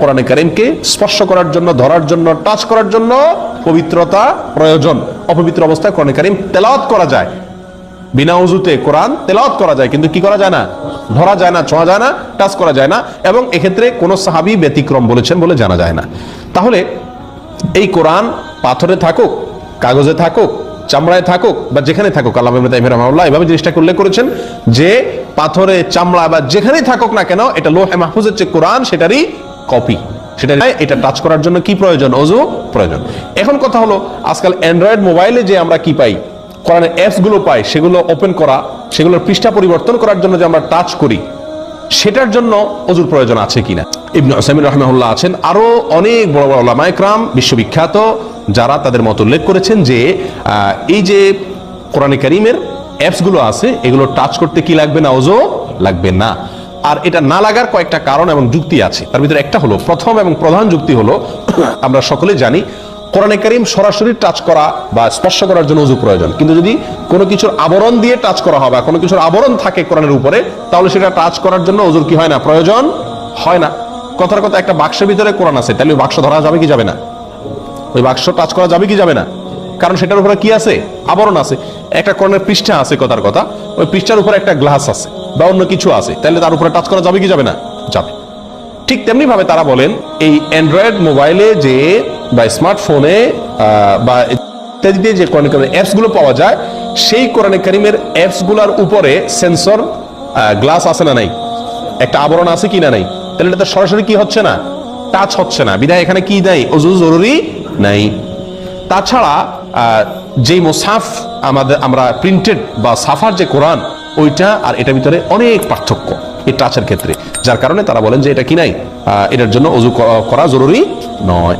কোরআনে কারিমকে স্পর্শ করার জন্য, ধরার জন্য, টাচ করার জন্য পবিত্রতা প্রয়োজন। অপবিত্র অবস্থায় কোরআনে কারিম তেলাওয়াত করা যায়। বিনা উজুতে কোরআন তেলাওয়াত করা যায়, কিন্তু কি করা যায় না? ধরা যায় না, ছোঁয়া যায় না, টাচ করা যায় না, এবং এক্ষেত্রে কোনো সাহাবি ব্যতিক্রম বলেছেন বলে জানা যায় না। তাহলে এই কোরআন পাথরে থাকুক, কাগজে থাকুক, চামড়ায় থাকুক, বা যেখানে থাকুক আল্লাহ ইবনে তাইমিয়া রাহমাহুল্লাহ এভাবে জিনিসটাকে উল্লেখ করেছেন যে পাথরে, চামড়া বা যেখানেই থাকুক না কেন, এটা লোহে মাহফুজের যে কোরআন, সেটারই কপি সেটা এটা টাচ করার জন্য কি প্রয়োজন? অজু? প্রয়োজন। এখন কথা হলো, আজকাল অ্যান্ড্রয়েড মোবাইলে যে আমরা কি পাই, কোরআনের অ্যাপসগুলো পাই, সেগুলো ওপেন করা, সেগুলোর পৃষ্ঠা পরিবর্তন করার জন্য যে আমরা টাচ করি, সেটার জন্য অজুর প্রয়োজন আছে কিনা? ইবনু আসামির রহমাহুল্লাহ আছেন। আরও অনেক বড় বড় ওলামা একরাম, বিশ্ববিখ্যাত, যারা তাদের মত উল্লেখ করেছেন যে এই যে কোরআনে কারিমের অ্যাপসগুলো আছে, এগুলো টাচ করতে কি লাগবে না, অজু? লাগবে না। আর এটা না লাগার কয়েকটা কারণ এবং যুক্তি আছে। তার ভিতরে একটা হলো, প্রথম এবং প্রধান যুক্তি হলো, আমরা সকলে জানি, কোরআনে কারিম সরাসরি টাচ করা বা স্পর্শ করার জন্য উজু প্রয়োজন। কিন্তু যদি কোনো কিছুর আবরণ দিয়ে টাচ করা হয় বা কোনো কিছুর আবরণ থাকে কোরআনের উপরে, তাহলে সেটা টাচ করার জন্য উজুর কি হয় না? প্রয়োজন হয় না। কথার কথা, একটা বাক্সের ভিতরে কোরআন আছে, তাহলে ওই বাক্স ধরা যাবে কি যাবে না? ওই বাক্স টাচ করা যাবে কি যাবে না? কারণ সেটার উপরে কি আছে? আবরণ আছে। একটা কোরআনের পৃষ্ঠা আছে কথার কথা, ওই পৃষ্ঠার উপরে একটা গ্লাস আছে। বা অন্য কিছু আছে, তাহলে তার উপরে টাচ করা যাবে কি যাবে না? যাবে। ঠিক তেমনি ভাবে তারা বলেন, এই অ্যান্ড্রয়েড মোবাইলে যে বা স্মার্টফোনে বা ইত্যাদিতে যে কোরআন কারিমের অ্যাপসগুলো পাওয়া যায়, সেই কোরআন কারিমের অ্যাপসগুলার উপরে সেন্সর গ্লাস আছে না নাই? একটা আবরণ আছে কি না নাই? তাহলে এটা তো সরাসরি কি হচ্ছে না? টাচ হচ্ছে না। বিধায় এখানে কি নাই? অজু জরুরি নাই। তাছাড়া যেই মোসাফ আমাদের আমরা প্রিন্টেড বা সাফার যে কোরআন ওইটা আর এটার ভিতরে অনেক পার্থক্য এই টাচের ক্ষেত্রে। যার কারণে তারা বলেন যে এটা কি নাই? এটার জন্য অজু করা জরুরি নয়।